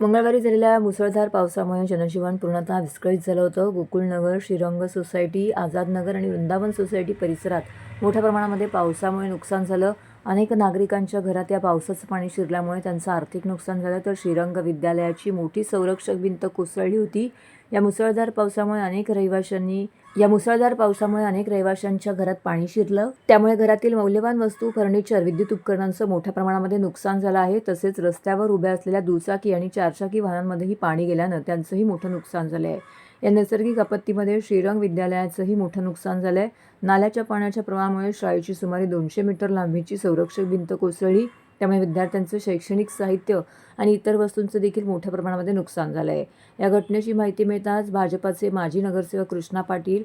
मंगळवारी झालेल्या मुसळधार पावसामुळे जनजीवन पूर्णतः विस्कळीत झालं होतं. गोकुळनगर श्रीरंग सोसायटी आझादनगर आणि वृंदावन सोसायटी परिसरात मोठ्या प्रमाणामध्ये पावसामुळे नुकसान झालं. अनेक नागरिकांच्या घरात या पावसाचं पाणी शिरल्यामुळे त्यांचं आर्थिक नुकसान झालं. तर श्रीरंग विद्यालयाची मोठी संरक्षक भिंत कोसळली होती. या मुसळधार पावसामुळे अनेक रहिवाशांनी या मुसळधार पावसामुळे अनेक रहिवाशांच्या घरात पाणी शिरलं. त्यामुळे घरातील मौल्यवान वस्तू फर्निचर विद्युत उपकरणांचं मोठ्या प्रमाणामध्ये नुकसान झालं आहे. तसेच रस्त्यावर उभ्या असलेल्या दुचाकी आणि चारचाकी वाहनांमध्येही पाणी गेल्यानं त्यांचंही मोठं नुकसान झालं आहे या नैसर्गिक आपत्तीमध्ये श्रीरंग विद्यालयाचंही मोठं नुकसान झालं आहे नाल्याच्या पाण्याच्या प्रवाहामुळे शाळेची सुमारे दोनशे मीटर लांबीची संरक्षक भिंत कोसळली. त्यामुळे विद्यार्थ्यांचं शैक्षणिक साहित्य आणि इतर वस्तूंचं देखील मोठ्या प्रमाणामध्ये नुकसान झालं आहे या घटनेची माहिती मिळताच भाजपाचे माजी नगरसेवक कृष्णा पाटील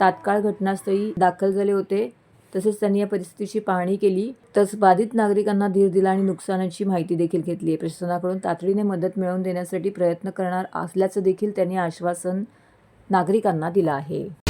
तात्काळ घटनास्थळी दाखल झाले होते. तसेच त्यांनी या परिस्थितीची पाहणी केली. तसंच बाधित नागरिकांना धीर दिला आणि नुकसानाची माहिती देखील घेतली. आहे प्रशासनाकडून तातडीने मदत मिळवून देण्यासाठी प्रयत्न करणार असल्याचं देखील त्यांनी आश्वासन नागरिकांना दिलं आहे.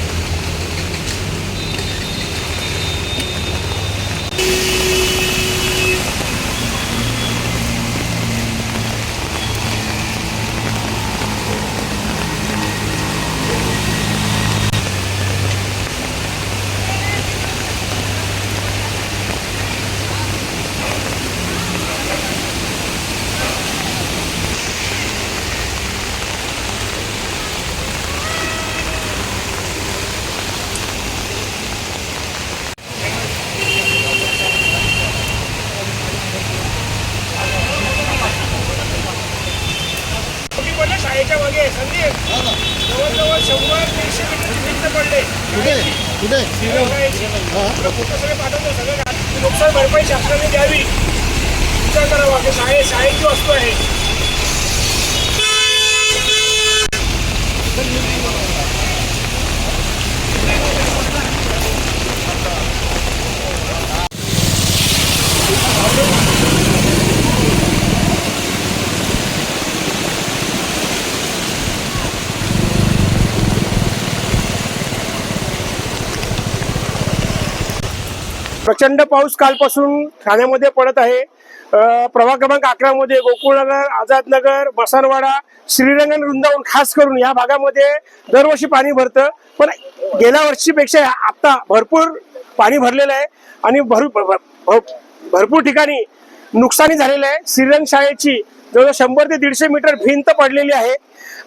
शाळेच्या मागे. संदीप जवळजवळ शंभर दीडशे मीटरची भिंत पडले. कुठे? सगळे पाठवतो सगळे नुकसान भरपाई शासनाने द्यावी. विचार करावा की शाळे शाळेची वस्तू आहे. प्रचंड पाऊस कालपासून ठाण्यामध्ये पडत आहे. प्रभाग क्रमांक अकरा मध्ये गोकुळनगर आझादनगर मसानवाडा श्रीरंग वृंदावन खास करून या भागामध्ये दरवर्षी पाणी भरतं. पण गेल्या वर्षीपेक्षा आता भरपूर पाणी भरलेलं आहे. आणि भरपूर भर- भरपूर ठिकाणी नुकसानी झालेलं आहे. श्रीरंग शाळेची जवळजवळ शंभर ते दीडशे मीटर भिंत पडलेली आहे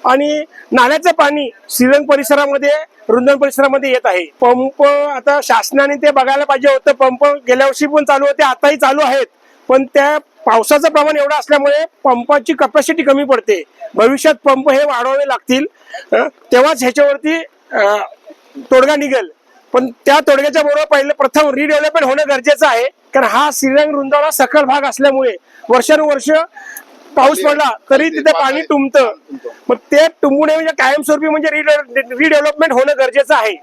आणि नाल्याचं पाणी श्रीरंग परिसरामध्ये रुंदन परिसरामध्ये येत आहे. पंप आता शासनाने ते बघायला पाहिजे होतं. पंप गेल्या वर्षी पण चालू होते आताही चालू आहेत. पण त्या पावसाचं प्रमाण एवढं असल्यामुळे पंपाची कपॅसिटी कमी पडते. भविष्यात पंप हे वाढवावे लागतील. तेव्हाच ह्याच्यावरती तोडगा निघेल. पण त्या तोडग्याच्या बरोबर पहिले प्रथम रिडेव्हलपमेंट होणं गरजेचं आहे. कारण हा श्रीरंग वृंदावना सखल भाग असल्यामुळे वर्षानुवर्ष पाऊस पडला तरी तिथे पाणी तुंबतं. मग ते तुंबू नये म्हणजे कायमस्वरूपी म्हणजे रिडेव्हलपमेंट होणं गरजेचं आहे.